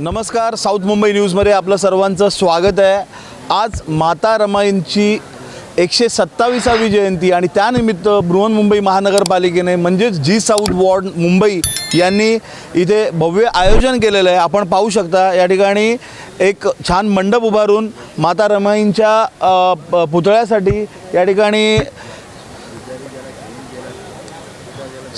नमस्कार साऊथ मुंबई न्यूजमध्ये आपलं सर्वांचं स्वागत आहे. आज माता रमाईंची एकशे सत्तावीसावी जयंती आणि त्यानिमित्त बृहन्मुंबई महानगरपालिकेने म्हणजेच जी साऊथ वॉर्ड मुंबई यांनी इथे भव्य आयोजन केलेलं आहे. आपण पाहू शकता या ठिकाणी एक छान मंडप उभारून माता रमाईंच्या पुतळ्यासाठी या ठिकाणी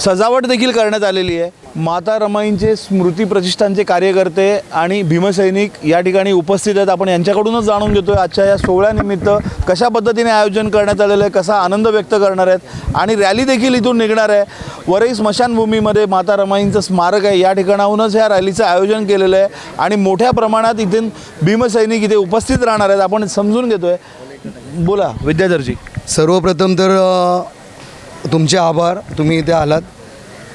सजावट देखील करण्यात आलेली आहे. माता रमाईंचे स्मृती प्रतिष्ठानचे कार्यकर्ते आणि भीमसैनिक या ठिकाणी उपस्थित आहेत. आपण यांच्याकडूनच जाणून घेतोय आजच्या या सोहळ्यानिमित्त कशा पद्धतीने आयोजन करण्यात आलेलं आहे कसा आनंद व्यक्त करणार आहेत आणि रॅली देखील इथून निघणार आहे. वरई स्मशानभूमीमध्ये माता रमाईंचं स्मारक आहे. या ठिकाणाहूनच ह्या रॅलीचं आयोजन केलेलं आहे आणि मोठ्या प्रमाणात इथून भीमसैनिक इथे उपस्थित राहणार आहेत. आपण समजून घेतोय. बोला. विद्याधरजी. सर्वप्रथम तर तुमचे आभार तुम्ही इथे आलात.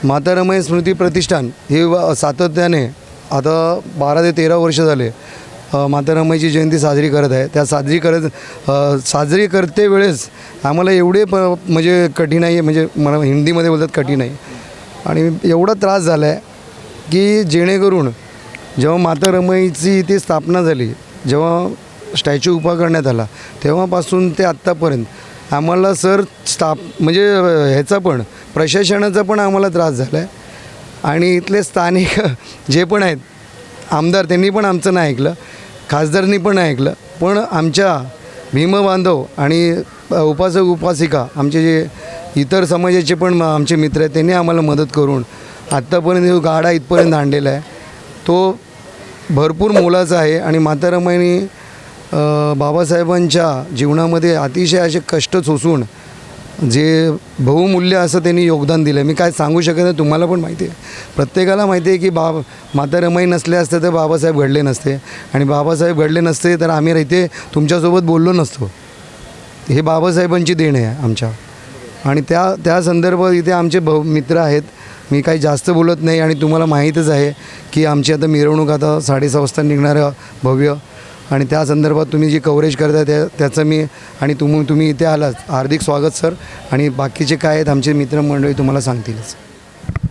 मातारमय स्मृती प्रतिष्ठान हे सातत्याने आता बारा ते तेरा वर्ष झाले अ, जयंती साजरी करत आहे. त्या साजरी करत साजरी करते वेळेस आम्हाला एवढे प म्हणजे कठीणाई म्हणजे मला हिंदीमध्ये बोलतात कठीणाई. आणि एवढा त्रास झाला आहे की जेणेकरून जेव्हा माता रमाईची इथे स्थापना झाली जेव्हा स्टॅच्यू उभा करण्यात आला तेव्हापासून ते आत्तापर्यंत आम्हाला सर स्टाफ म्हणजे ह्याचा पण प्रशासनाचा पण आम्हाला त्रास झाला आहे आणि इथले स्थानिक जे पण आहेत आमदार त्यांनी पण आमचं नाही ऐकलं. खासदारांनी पण नाही ऐकलं. पण आमच्या भीमबांधव आणि उपासक उपासिका आमचे जे इतर समाजाचे पण म- आमचे मित्र आहेत त्यांनी आम्हाला मदत करून आत्तापर्यंत जो गाडा इथपर्यंत आणलेला आहे तो भरपूर मोलाचा आहे. आणि मातारामाईनी बाबासाहेबांच्या जीवनामध्ये अतिशय असे कष्ट सोसून जे बहुमूल्य असं त्यांनी योगदान दिलं. मी काय सांगू शकत नाही तुम्हाला पण माहिती आहे. प्रत्येकाला माहिती आहे की बाब माता रमाई नसले असते तर बाबासाहेब घडले नसते. आणि बाबासाहेब घडले नसते तर आम्ही इथे तुमच्यासोबत बोललो नसतो. हे बाबासाहेबांची देण आहे आमच्या. आणि त्या त्या संदर्भात इथे आमचे भाऊ मित्र आहेत. मी काही जास्त बोलत नाही आणि तुम्हाला माहीतच आहे की आमची आता मिरवणूक आता साडेसहा वाजता निघणारं भव्य. आणि त्या संदर्भात तुम्ही जी कव्हरेज करता त्या त्याचं मी आणि तुम तुम्ही इथे आलात. हार्दिक स्वागत सर. आणि बाकीचे काय आहेत आमचे मित्रमंडळी तुम्हाला सांगतीलच.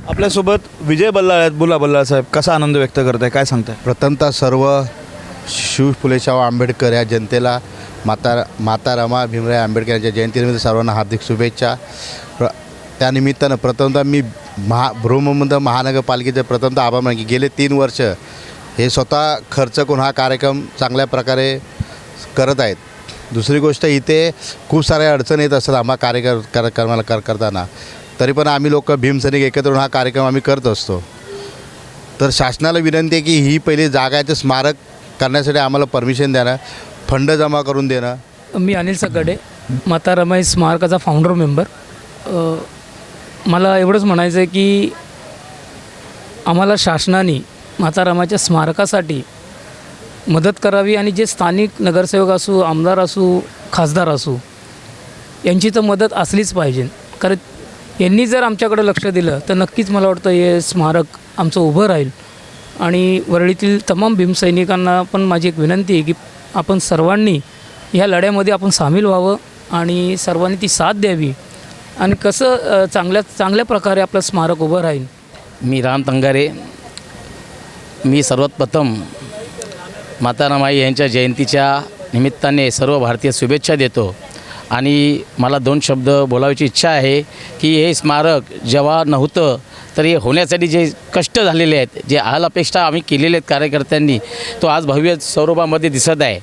आपल्यासोबत विजय बल्लाळ आहेत. बोला बल्लाळ साहेब कसा आनंद व्यक्त करताय? काय सांगताय? प्रथमतः सर्व शिव फुलेशाह आंबेडकर या जनतेला माता माता रमा भीमराव आंबेडकर यांच्या जयंतीनिमित्त सर्वांना हार्दिक शुभेच्छा. प्र त्यानिमित्तानं प्रथमतः मी महा बृहमंद महानगरपालिकेचे प्रथमतः आभार माने की गेले तीन वर्ष हे स्वतः खर्च करून हा कार्यक्रम चांगल्या प्रकारे करत आहेत. दुसरी गोष्ट इथे खूप साऱ्या अडचणी येत असतात आम्हा कार्यकर कार्यक्रमाला कर करताना. तरी पण आम्ही लोक भीमसैनिक एकत्र हा कार्यक्रम आम्ही करत असतो. तर शासनाला विनंती आहे की ही पहिली जागा आहे ते स्मारक करण्यासाठी आम्हाला परमिशन देणं फंड जमा करून देणं मी अनिल सकडे माता रमाई स्मारकाचा फाउंडर मेंबर मला एवढंच म्हणायचं आहे की आम्हाला शासनाने मातारामाच्या स्मारकासाठी मदत करावी आणि जे स्थानिक नगरसेवक असू आमदार असू खासदार असू यांची तर मदत असलीच पाहिजे. कारण यांनी जर आमच्याकडे लक्ष दिलं तर नक्कीच मला वाटतं हे स्मारक आमचं उभं राहील. आणि वरळीतील तमाम भीमसैनिकांना पण माझी एक विनंती आहे की आपण सर्वांनी ह्या लढ्यामध्ये आपण सामील व्हावं आणि सर्वांनी ती साथ द्यावी. आणि कसं चांगल्या चांगल्या प्रकारे आपलं स्मारक उभं राहील. मी राम तंगारे मी सर्वात प्रथम मातारामाई यांच्या जयंतीच्या निमित्ताने सर्व भारतीय शुभेच्छा देतो. आणि मला दोन शब्द बोलायची इच्छा आहे की हे स्मारक जेव्हा नव्हतं तर हे होण्यासाठी जे कष्ट झालेले आहेत जे हाल अपेक्षा आम्ही केलेले आहेत कार्यकर्त्यांनी तो आज भव्य स्वरूपामध्ये दिसत आहे.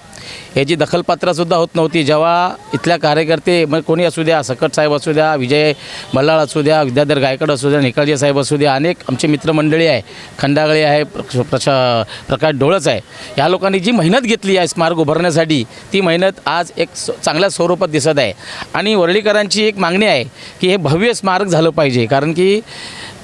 याची दखलपात्रसुद्धा होत नव्हती जेव्हा इथल्या कार्यकर्ते मग कोणी असू द्या सकट साहेब असू द्या विजय बल्लाळ असू द्या विद्याधर गायकड असू द्या निकाळजे साहेब असू द्या अनेक आमचे मित्रमंडळी आहे खंडागळे आहे प्र- प्रशा प्रकाश डोळच आहे. या लोकांनी जी मेहनत घेतली आहे स्मारक उभारण्यासाठी ती मेहनत आज एक चांगल्या स्वरूपात दिसत आहे. आणि वर्डीकरांची एक मागणी आहे की हे भव्य स्मारक झालं पाहिजे कारण की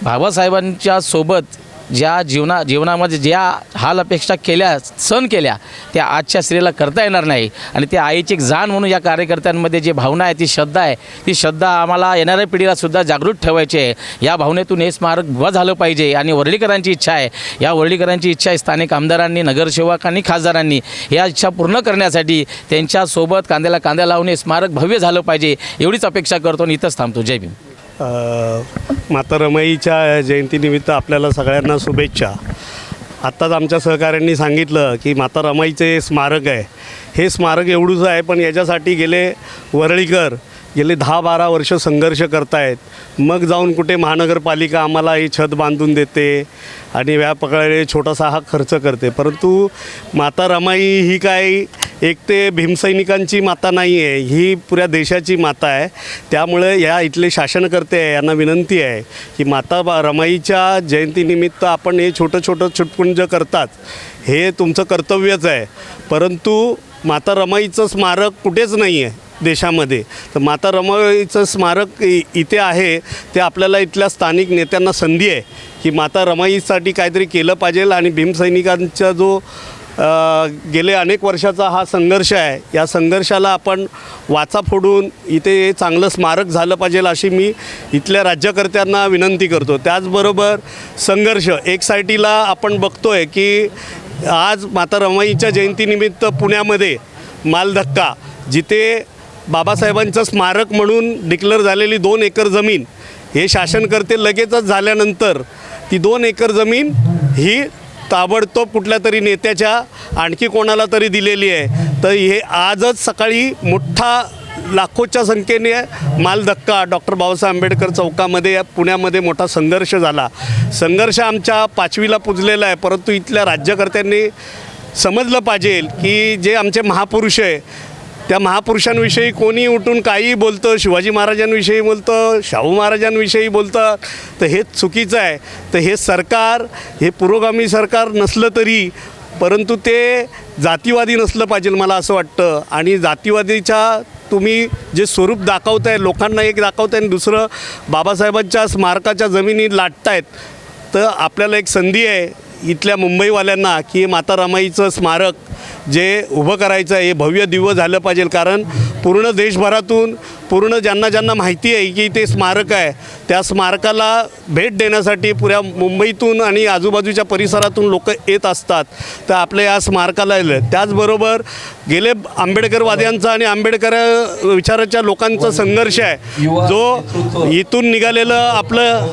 बाबासाहेबांच्या सोबत ज्या जीवना जीवनामध्ये ज्या हाल अपेक्षा केल्या सण केल्या त्या आजच्या स्त्रीला करता येणार नाही. आणि त्या आईची एक जाण म्हणून या कार्यकर्त्यांमध्ये जी भावना आहे ती श्रद्धा आहे ती श्रद्धा आम्हाला येणाऱ्या पिढीला सुद्धा जागृत ठेवायची आहे. या भावनेतून हे स्मारक उभं झालं पाहिजे. आणि वर्लीकरांची इच्छा आहे. या वर्लीकरांची इच्छा आहे स्थानिक आमदारांनी नगरसेवकांनी खासदारांनी या इच्छा पूर्ण करण्यासाठी त्यांच्यासोबत कांद्याला कांद्या लावून हे स्मारक भव्य झालं पाहिजे. एवढीच अपेक्षा करतो आणि इथंच थांबतो. जय भीम. मातारमाईच्या जयंतीनिमित्त आपल्याला सगळ्यांना शुभेच्छा. आत्ताच आमच्या सहकाऱ्यांनी सांगितलं की माता रमाईचे स्मारक आहे. हे स्मारक एवढूच आहे पण याच्यासाठी गेले वरळीकर गेले दहा बारा वर्ष संघर्ष करतायत. मग जाऊन कुठे महानगरपालिका आम्हाला ही छत बांधून देते आणि व्यापकाळे छोटासा हा खर्च करते. परंतु माता रमाई ही काय एक ते भीमसैनिकांची माता नाही आहे ही पुऱ्या देशाची माता आहे. त्यामुळे या इथले शासनकर्ते आहे यांना विनंती आहे की माता बा रमाईच्या जयंतीनिमित्त आपण हे छोटं छोटं छुटपुंज करतात हे तुमचं कर्तव्यच आहे. परंतु माता रमाईचं स्मारक कुठेच नाही आहे देशामध्ये. तर माता रमाईचं स्मारक इ- इथे आहे. ते आपल्याला इथल्या स्थानिक नेत्यांना संधी आहे की माता रमाईसाठी काहीतरी केलं पाहिजे आणि भीमसैनिकांचा जो गेले अनेक वर्षाचा हा संघर्ष आहे या संघर्षाला आपण वाचा फोडून इथे चांगलं स्मारक झालं पाहिजे अशी मी इथल्या राज्यकर्त्यांना विनंती करतो. त्याचबरोबर संघर्ष एक साईटीला आपण आहे की आज माता रमाईच्या जयंतीनिमित्त पुण्यामध्ये मालधक्का जिथे बाबासाहेबांचं स्मारक म्हणून डिक्लेअर झालेली दोन एकर जमीन हे शासनकर्ते लगेचच झाल्यानंतर ती दोन एकर जमीन ही ताबडतोब कुठल्या तरी नेत्याच्या आणखी कोणाला तरी दिलेली आहे. तर हे आजच सकाळी मोठा लाखोच्या संख्येने मालधक्का डॉक्टर बाबासाहेब आंबेडकर चौकामध्ये या पुण्यामध्ये मोठा संघर्ष झाला. संघर्ष आमच्या पाचवीला पुजलेला आहे परंतु इथल्या राज्यकर्त्यांनी समजलं पाहिजे की जे आमचे महापुरुष आहे त्या महापुरुषांविषयी कोणी उठून काहीही बोलतं शिवाजी महाराजांविषयी बोलतं शाहू महाराजांविषयी बोलतं तर हे चुकीचं आहे. तर हे सरकार हे पुरोगामी सरकार नसलं तरी परंतु ते जातीवादी नसलं पाहिजे मला असं वाटतं. आणि जातीवादीच्या तुम्ही जे स्वरूप दाखवताय लोकांना एक दाखवताय आणि दुसरं बाबासाहेबांच्या स्मारकाच्या जमिनी लाटतायत तर आपल्याला एक संधी आहे इथल्या मुंबईवाल्यांना की माता रमाईचं स्मारक जे उभं करायचं आहे हे भव्य दिव्य झालं पाहिजे. कारण पूर्ण देशभरातून पूर्ण ज्यांना ज्यांना माहिती आहे की ते स्मारक आहे त्या स्मारकाला भेट देण्यासाठी पुऱ्या मुंबईतून आणि आजूबाजूच्या परिसरातून लोक येत असतात. तर आपल्या या स्मारकाला त्याचबरोबर गेले आंबेडकरवाद्यांचा आणि आंबेडकर विचाराच्या लोकांचा संघर्ष आहे. जो इथून निघालेलं आपलं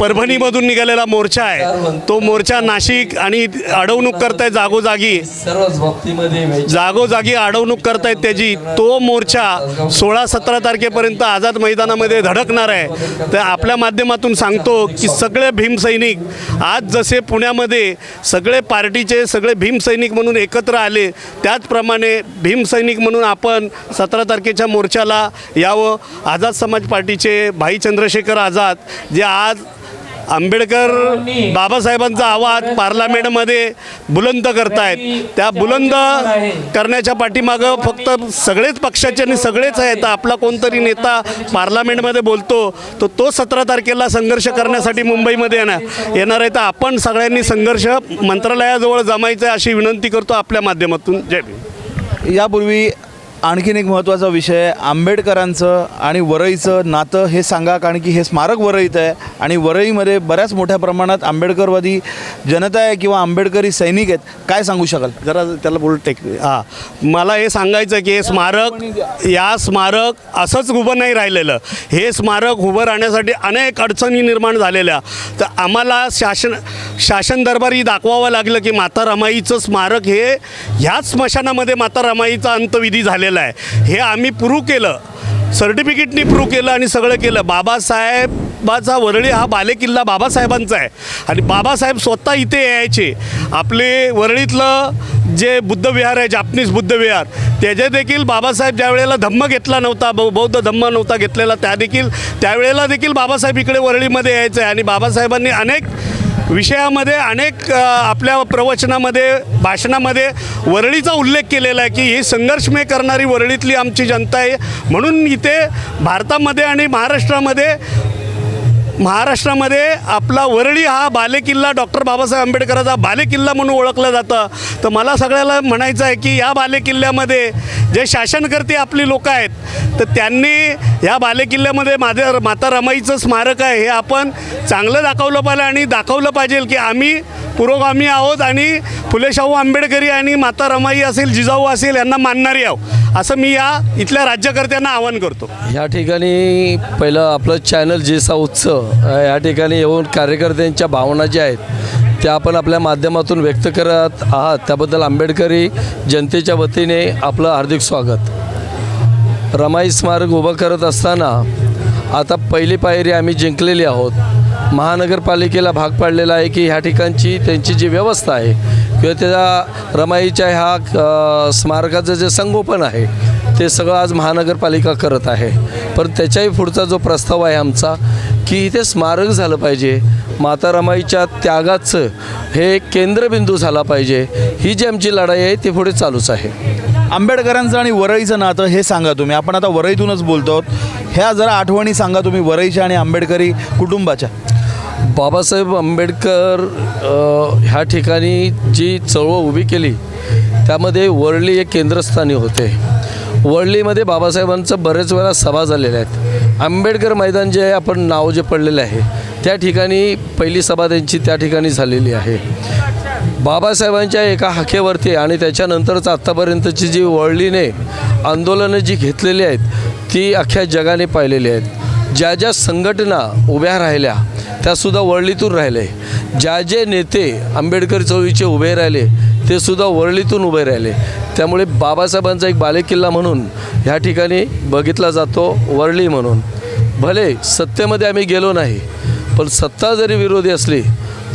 परभणीमधून निघालेला मोर्चा आहे. तो मोर्चा नाशिक आणि अडवणूक करतायत जागोजागी बाबतीमध्ये जागोजागी अडवणूक करतायत त्याची. तो मोर्चा सोळा सतरा तारखेपर्यंत आझाद मैदानामध्ये धडकणार आहे. तर आपल्या माध्यमातून सांगतो की सगळे भीमसैनिक आज जसे पुण्यामध्ये सगळे पार्टीचे सगळे भीमसैनिक म्हणून एकत्र आले त्याचप्रमाणे भीमसैनिक म्हणून आपण सतरा तारखेच्या मोर्चाला यावं. आझाद समाज पार्टीचे भाई चंद्रशेखर आझाद जे आज आंबेडकर बाबासाहेबांचा आवाज पार्लमेंटमध्ये बुलंद करतायत. त्या बुलंद करण्याच्या पाठीमागं फक्त सगळेच पक्षाचे आणि सगळेच आहेत. आपला कोणतरी नेता पार्लमेंटमध्ये बोलतो तर तो सतरा तारखेला संघर्ष करण्यासाठी मुंबईमध्ये येणार. येणार आहे. तर आपण सगळ्यांनी संघर्ष मंत्रालयाजवळ जमायचं आहे अशी विनंती करतो आपल्या माध्यमातून. जय यापूर्वी आणखीन एक महत्त्वाचा विषय आंबेडकरांचं आणि वरईचं नातं हे सांगा कारण की हे स्मारक वरईत आहे आणि वरईमध्ये बऱ्याच मोठ्या प्रमाणात आंबेडकरवादी जनता आहे किंवा आंबेडकरी सैनिक आहेत. काय सांगू शकाल? जरा त्याला बोल टेक. हां. मला हे सांगायचं आहे की हे स्मारक या स्मारक असंच उभं नाही राहिलेलं. हे स्मारक उभं राहण्यासाठी अनेक अडचणी निर्माण झालेल्या. तर आम्हाला शासन शासन दरबारी दाखवावं लागलं की माता रमाईचं स्मारक हे ह्याच स्मशानामध्ये माता रमाईचा अंतविधी झालेलं आहे. हे आम्ही प्रूव्ह केलं. सर्टिफिकेटनी प्रूव्ह केलं आणि सगळं केलं. बाबासाहेबाचा वरळी हा बालेकिल्ला बाबासाहेबांचा आहे. आणि बाबासाहेब स्वतः इथे यायचे. आपले वरळीतलं जे बुद्धविहार आहे जापनीज बुद्धविहार त्याचे देखील बाबासाहेब ज्या वेळेला धम्म घेतला नव्हता बौ बौद्ध धम्म नव्हता घेतलेला त्या देखील त्यावेळेला देखील बाबासाहेब इकडे वरळीमध्ये यायचं. आहे आणि बाबासाहेबांनी अनेक विषयामध्ये अनेक आपल्या प्रवचनामध्ये भाषणामध्ये वरळीचा उल्लेख केलेला आहे की ही संघर्षमय करणारी वरळीतली आमची जनता आहे. म्हणून इथे भारतामध्ये आणि महाराष्ट्रामध्ये महाराष्ट्रामध्ये आपला वरळी हा बालेकिल्ला डॉक्टर बाबासाहेब आंबेडकराचा बालेकिल्ला म्हणून ओळखलं जातं. तर मला सगळ्याला म्हणायचं आहे की या बालेकिल्ल्यामध्ये जे शासनकर्ते आपली लोक आहेत तर त्यांनी या बालेकिल्ल्यामध्ये माझ्या माता रमाईचं स्मारक आहे. हे आपण चांगलं दाखवलं पाहिजे आणि दाखवलं पाहिजे की आम्ही पुरोगामी आहोत आणि फुले शाहू आंबेडकरी आणि माता रमाई असेल जिजाऊ असेल यांना मानणारी आहोत. असं मी या इथल्या राज्यकर्त्यांना आवाहन करतो. या ठिकाणी पहिलं आपलं चॅनल जे साऊथचं या ठिकाणी येऊन कार्यकर्त्यांच्या भावना ज्या आहेत त्या आपण आपल्या माध्यमातून व्यक्त करत आहात. त्याबद्दल आंबेडकरी जनतेच्या वतीने आपलं हार्दिक स्वागत. रमाई स्मारक उभं करत असताना आता पहिली पायरी आम्ही जिंकलेली आहोत. महानगरपालिकेला भाग पाडलेला आहे की ह्या ठिकाणची त्यांची जी व्यवस्था आहे किंवा त्या रमाईच्या ह्या स्मारकाचं जे संगोपन आहे ते सगळं आज महानगरपालिका करत आहे. पण त्याच्याही पुढचा जो प्रस्ताव आहे आमचा की इथे स्मारक झालं पाहिजे माता रमाईच्या त्यागाचं हे केंद्रबिंदू झाला पाहिजे ही जी आमची लढाई आहे ती पुढे चालूच आहे. आंबेडकरांचं आणि वरळीचं नातं हे सांगा तुम्ही. आपण आता वरळीतूनच बोलतो आहोत. ह्या जरा आठवणी सांगा तुम्ही वरळीच्या आणि आंबेडकरी कुटुंबाच्या. बाबासाहेब आंबेडकर ह्या ठिकाणी जी चळवळ उभी केली त्यामध्ये वरळी एक केंद्रस्थानी होते. वरळीमध्ये बाबासाहेबांचं बरेच वेळा सभा झालेल्या आहेत. आंबेडकर मैदान जे आहे आपण नाव जे पडलेलं आहे त्या ठिकाणी पहिली सभा त्यांची त्या ठिकाणी झालेली आहे. बाबासाहेबांच्या एका हाकेवरती आणि त्याच्यानंतरच आत्तापर्यंतची जी वळलीने आंदोलनं जी घेतलेली आहेत ती अख्ख्या जगाने पाहिलेली आहेत. ज्या ज्या संघटना उभ्या राहिल्या त्यासुद्धा वरळीतून राहिले. ज्या जे नेते आंबेडकर चळवळीचे उभे राहिले ते सुद्धा वरळीतून उभे राहिले. त्यामुळे बाबासाहेबांचा एक बालेकिल्ला म्हणून ह्या ठिकाणी बघितला जातो वरळी म्हणून. भले सत्तेमध्ये आम्ही गेलो नाही पण सत्ता जरी विरोधी असली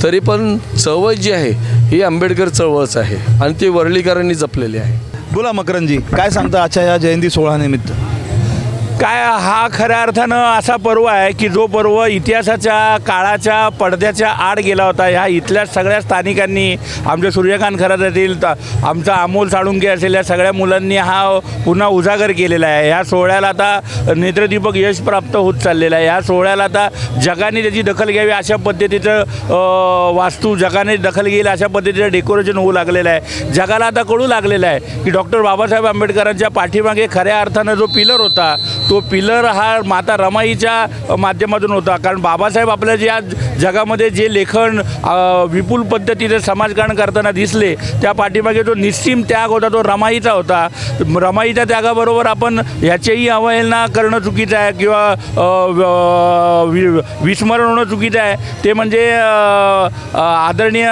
तरी पण चळवळ जी आहे ही आंबेडकर चळवळच आहे. आणि ती वरळीकरांनी जपलेली आहे. बोला मकरंजी काय सांगता आजच्या या जयंती सोहळ्यानिमित्त? काय हा खऱ्या अर्थानं असा पर्व आहे की जो पर्व इतिहासाच्या काळाच्या पडद्याच्या आड गेला होता. ह्या इथल्या सगळ्या स्थानिकांनी आमचे सूर्यकांत खरात असतील आमचा अमोल साळुंके असेल या सगळ्या मुलांनी हा पुन्हा उजागर केलेला आहे. ह्या सोहळ्याला आता नेत्रदीपक यश प्राप्त होत चाललेलं आहे. ह्या सोहळ्याला आता जगाने त्याची दखल घ्यावी अशा पद्धतीचं वास्तू जगाने दखल घेईल अशा पद्धतीचं डेकोरेशन होऊ लागलेलं आहे. जगाला आता कळू लागलेलं आहे की डॉक्टर बाबासाहेब आंबेडकरांच्या पाठीमागे खऱ्या अर्थानं जो पिलर होता तो पिलर हा माता रमाईच्या माध्यमातून होता. कारण बाबासाहेब आपल्या ज्या जगामध्ये जे लेखन विपुल पद्धतीने समाजकारण करताना दिसले त्या पाठीमागे जो निस्सीम त्याग होता तो रमाईचा होता. रमाईच्या त्यागाबरोबर आपण ह्याचीही अवहेलना करणं चुकीचं आहे किंवा विस्मरण होणं चुकीचं आहे. ते म्हणजे आदरणीय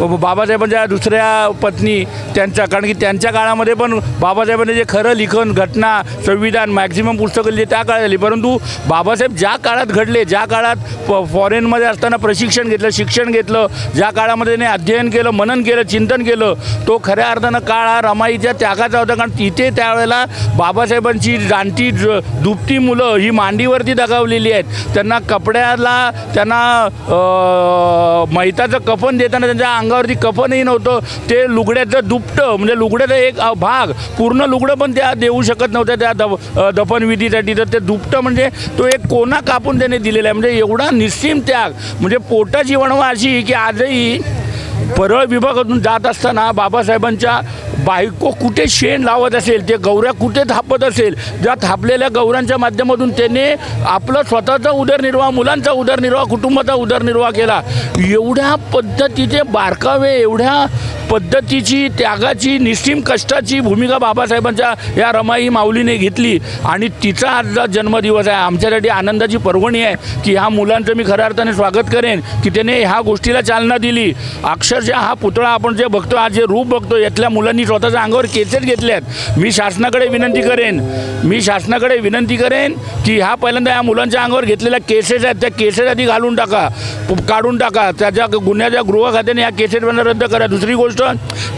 बाबासाहेबांच्या दुसऱ्या पत्नी त्यांच्या कारण की त्यांच्या काळामध्ये पण बाबासाहेबांनी जे खरं लिखन घटना संविधान मॅक्झिम मॅक्झिमम पुस्तकं लिहिली त्या काळात आली परंतु बाबासाहेब ज्या काळात घडले ज्या काळात प फॉरेनमध्ये असताना प्रशिक्षण घेतलं शिक्षण घेतलं ज्या काळामध्ये त्यांनी अध्ययन केलं मनन केलं चिंतन केलं तो खऱ्या अर्थानं काळ हा रमाईच्या त्यागाचा होता. कारण तिथे त्यावेळेला बाबासाहेबांची जाणती दुपटी मुलं ही मांडीवरती दगावलेली आहेत. त्यांना कपड्याला त्यांना मैताचं कफन देताना त्यांच्या अंगावरती कफनही नव्हतं. ते लुगड्याचं दुपटं म्हणजे लुगड्याचा एक भाग पूर्ण लुगडं पण त्या देऊ शकत नव्हत्या. त्या दफ अ, दफनविधीसाठी तर ते दुपटं म्हणजे तो एक कोना कापून त्याने दिलेला आहे. म्हणजे एवढा निस्सीम त्याग. म्हणजे पोटाची वणवा अशी की आजही परळ विभागातून जात असताना बाबासाहेबांच्या बायको कुठे शेण लावत असेल ते गौऱ्या कुठे थापत असेल ज्या थापलेल्या गौऱ्यांच्या माध्यमातून त्याने आपलं स्वतःचा उदरनिर्वाह मुलांचा उदरनिर्वाह कुटुंबाचा उदरनिर्वाह केला. एवढ्या पद्धतीचे बारकावे एवढ्या पद्धतीची त्यागाची निस्सीम कष्टाची भूमिका बाबासाहेबांच्या या रमाई माऊलीने घेतली. आणि तिचा आजचा जन्मदिवस आहे. आमच्यासाठी आनंदाची पर्वणी आहे की ह्या मुलांचं मी खऱ्या अर्थाने स्वागत करेन की त्याने ह्या गोष्टीला चालना दिली. अक्षरशः हा पुतळा आपण जे बघतो आज जे रूप बघतो यातल्या मुलांनी स्वतःच्या अंगावर केसेस घेतल्यात आहेत. मी शासनाकडे विनंती करेन मी शासनाकडे विनंती करेन की ह्या पहिल्यांदा या मुलांच्या अंगावर घेतलेल्या केसेस आहेत त्या केसेस आधी घालून टाका काढून टाका. त्याच्या गुन्ह्याच्या गृह खात्याने या केसेस रद्द करा. दुसरी गोष्ट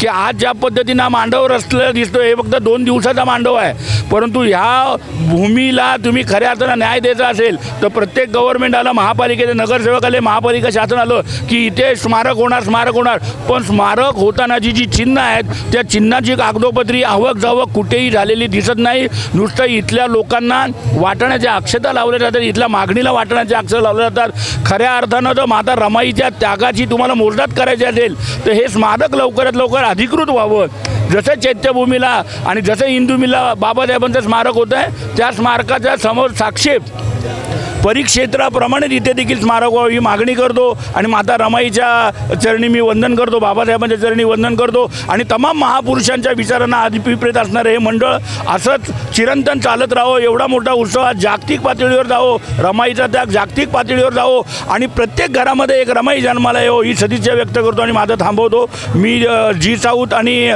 की आज ज्या पद्धतीनं हा मांडव रचलेला दिसतो हे फक्त दोन दिवसाचा मांडव आहे. परंतु ह्या भूमीला तुम्ही खऱ्या अर्थानं न्याय द्यायचा असेल तर प्रत्येक गव्हर्नमेंट आलं महापालिकेचे नगरसेवक आले महापालिका शासन आलं की इथे स्मारक होणार स्मारक होणार. पण स्मारक होताना जी जी चिन्ह आहेत त्या चिन्हाची कागदोपत्री आवक जावक कुठेही झालेली दिसत नाही. नुसतं इथल्या लोकांना वाटण्याच्या अक्षता लावल्या जातात इथल्या मागणीला वाटण्याच्या अक्षर लावल्या जातात. खऱ्या अर्थानं जर माता रमाईच्या त्यागाची तुम्हाला मोजदात करायची असेल तर हे स्मारक लवकरात लवकर अधिकृत व्हावं. जसं चैत्यभूमीला आणि जसं इंदुमीला बाबासाहेबांचं स्मारक होतं आहे त्या स्मारकाच्या समोर साक्षेप परिक्षेत्राप्रमाणे तिथे देखील स्मारक व्हावं ही मागणी करतो आणि माता रमाईच्या चरणी मी वंदन करतो बाबासाहेबांच्या चरणी वंदन करतो आणि तमाम महापुरुषांच्या विचारांना अभिप्रेत असणारं हे मंडळ असंच चिरंतन चालत राहो एवढा मोठा उत्सव आज जागतिक पातळीवर जावो रमाईचा त्याग जागतिक पातळीवर जावो आणि प्रत्येक घरामध्ये एक रमाई जन्माला येऊ ही सदिच्छा व्यक्त करतो आणि माझं थांबवतो. मी जी साऊथ आणि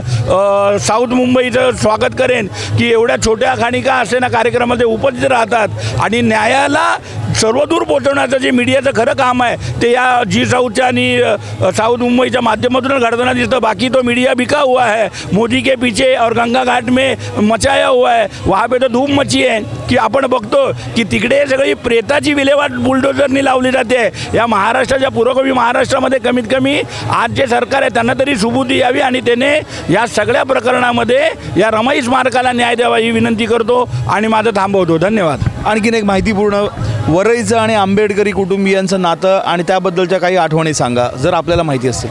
साऊथ मुंबईचं स्वागत करेन की एवढ्या छोट्या खाणिका असे ना कार्यक्रमामध्ये उपस्थित राहतात आणि न्यायाला सर्वदूर पोहोचवण्याचं जे मीडियाचं खरं काम आहे ते या जी साऊथच्या आणि साऊथ मुंबईच्या माध्यमातून घडताना दिसतं. बाकी तो मीडिया बिका हुआ है. मोदी के पीछे और गंगा घाट में मचाया हुआ है. वहाँ पे तो धूम मची आहे की आपण बघतो की तिकडे सगळी प्रेताची विल्हेवाट बुलडोजरनी लावली जाते. या महाराष्ट्राच्या पूर्वकवी महाराष्ट्रामध्ये कमीत कमी आज जे सरकार आहे त्यांना तरी सुबुद्धी यावी आणि त्याने या सगळ्या प्रकरणामध्ये या रमाई स्मारकाला न्याय द्यावा ही विनंती करतो. आणि माझं थांबवतो. धन्यवाद. आणखीन एक माहितीपूर्ण वरईचं आणि आंबेडकरी कुटुंबियांचं नातं आणि त्याबद्दलच्या काही आठवणी सांगा जर आपल्याला माहिती असेल.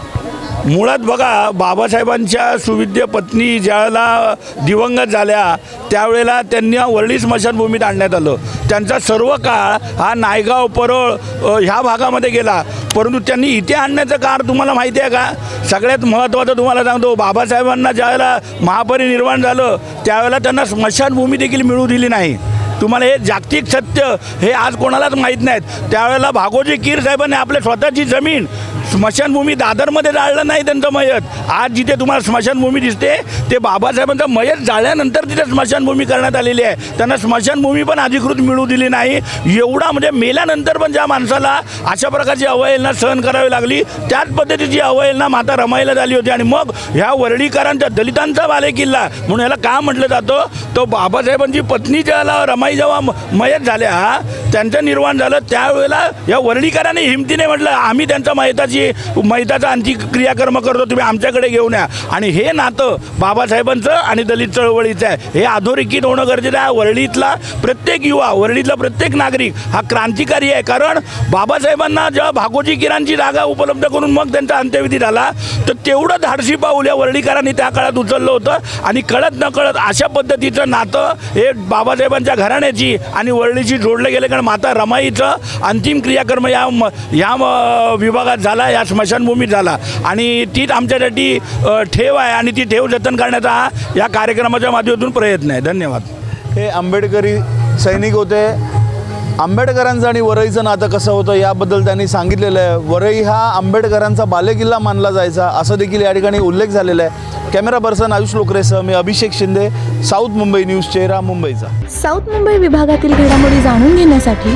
मुळात बघा बाबासाहेबांच्या सुविद्य पत्नी ज्यावेळेला दिवंगत झाल्या त्यावेळेला त्यांना वर्ली स्मशानभूमीत आणण्यात आलं. त्यांचा सर्व काळ हा नायगाव परळ ह्या भागामध्ये गेला. परंतु त्यांनी इथे आणण्याचं कारण तुम्हाला माहिती आहे का? सगळ्यात महत्त्वाचं तुम्हाला सांगतो बाबासाहेबांना ज्यावेळेला महापरिनिर्वाण झालं त्यावेळेला त्यांना स्मशानभूमी देखील मिळू दिली नाही. तुम्हाला हे जागतिक सत्य हे आज कोणालाच माहीत नाहीत. त्यावेळेला भागोजी कीर साहेबांनी आपल्या स्वतःची जमीन स्मशानभूमी दादरमध्ये जाळलं नाही त्यांचं मयत. आज जिथे तुम्हाला स्मशानभूमी दिसते ते बाबासाहेबांचं मयत जाळल्यानंतर तिथे स्मशानभूमी करण्यात आलेली आहे. त्यांना स्मशानभूमी पण अधिकृत मिळू दिली नाही. एवढा म्हणजे मेल्यानंतर पण ज्या माणसाला अशा प्रकारची अवहेलना सहन करावी लागली त्याच पद्धतीची अवहेलना माता रमाईला झाली होती. आणि मग ह्या वर्डीकरांच्या दलितांचा बालेकिल्ला म्हणून याला का म्हटलं जातं? तो बाबासाहेबांची पत्नी ज्याला रमाई जेव्हा मयत झाल्या त्यांचं निर्माण झालं. त्यावेळेला या वर्डीकरांनी हिमतीने म्हटलं आम्ही त्यांच्या मयताची मैताचा आणखी क्रियाकर्म करतो तुम्ही आमच्याकडे घेऊन या. आणि हे नातं बाबासाहेबांचं आणि दलित चळवळीचं आहे. हे अधोरेखित होणं गरजेचं आहे. वरळीतला प्रत्येक युवा वरळीतला प्रत्येक नागरिक हा क्रांतिकारी आहे. कारण बाबासाहेबांना जेव्हा भागोजी किरांची जागा उपलब्ध करून मग त्यांचा अंत्यविधी झाला तर तेवढं धाडशी पाऊल या वरळीकरांनी त्या काळात उचललं होतं. आणि कळत न कळत अशा पद्धतीचं नातं हे बाबासाहेबांच्या घराण्याची आणि वरळीची जोडलं गेलं. कारण माता रमाईचं अंतिम क्रियाकर्म या म- या विभागात झाला या स्मशानभूमीत झाला. आणि तीच आमच्यासाठी ठेव आहे आणि ती ठेव जतन करण्याचा हा या कार्यक्रमाच्या माध्यमातून प्रयत्न आहे. धन्यवाद. हे आंबेडकरी सैनिक होते. आंबेडकरांचं आणि वरईचं नातं कसं होतं याबद्दल त्यांनी सांगितलेलं आहे. वरई हा आंबेडकरांचा बालेकिल्ला मानला जायचा असं देखील या ठिकाणी उल्लेख झालेला आहे. कॅमेरा पर्सन आयुष लोकरेसह मी अभिषेक शिंदे साऊथ मुंबई न्यूज चेहरा मुंबईचा. साऊथ मुंबई विभागातील घडामोडी जाणून घेण्यासाठी